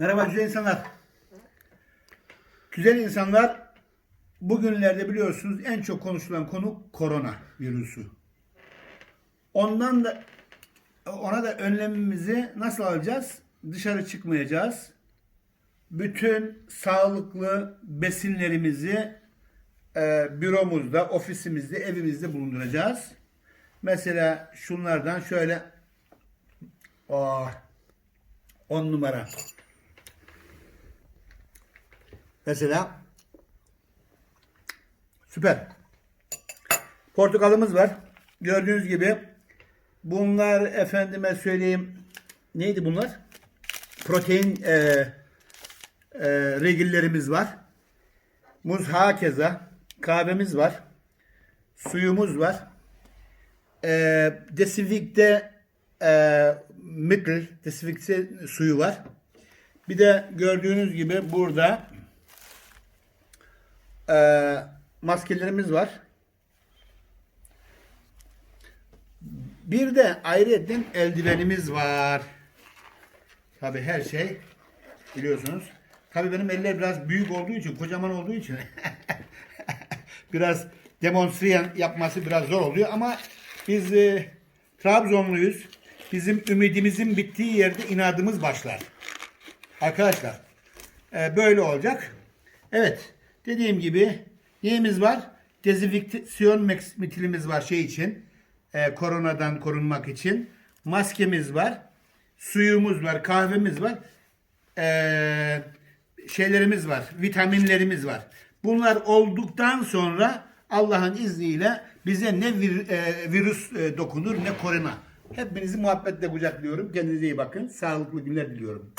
Merhaba güzel insanlar. Güzel insanlar bugünlerde biliyorsunuz en çok konuşulan konu korona virüsü. Ondan da ona da önlemimizi nasıl alacağız? Dışarı çıkmayacağız. Bütün sağlıklı besinlerimizi e, büromuzda, ofisimizde, evimizde bulunduracağız. Mesela şunlardan şöyle oh, 10 numara. Mesela süper. Portakalımız var. Gördüğünüz gibi bunlar efendime söyleyeyim neydi bunlar? Protein e, e, regillerimiz var. Muz hakeza. Kahvemiz var. Suyumuz var. E, desinfekte e, mittel, desinfekte suyu var. Bir de gördüğünüz gibi burada e, maskelerimiz var. Bir de ayrıca eldivenimiz var. Tabi her şey biliyorsunuz. Tabi benim eller biraz büyük olduğu için, kocaman olduğu için biraz demonstreyen yapması biraz zor oluyor ama biz e, Trabzonluyuz. Bizim ümidimizin bittiği yerde inadımız başlar. Arkadaşlar e, böyle olacak. Evet dediğim gibi neyimiz var? Dezenfeksiyon metilimiz var şey için. e, koronadan korunmak için. Maskemiz var. Suyumuz var. Kahvemiz var. e, şeylerimiz var. Vitaminlerimiz var. Bunlar olduktan sonra Allah'ın izniyle bize ne vir- e, virüs e, dokunur ne korona. Hepinizi muhabbetle kucaklıyorum. Kendinize iyi bakın. Sağlıklı günler diliyorum.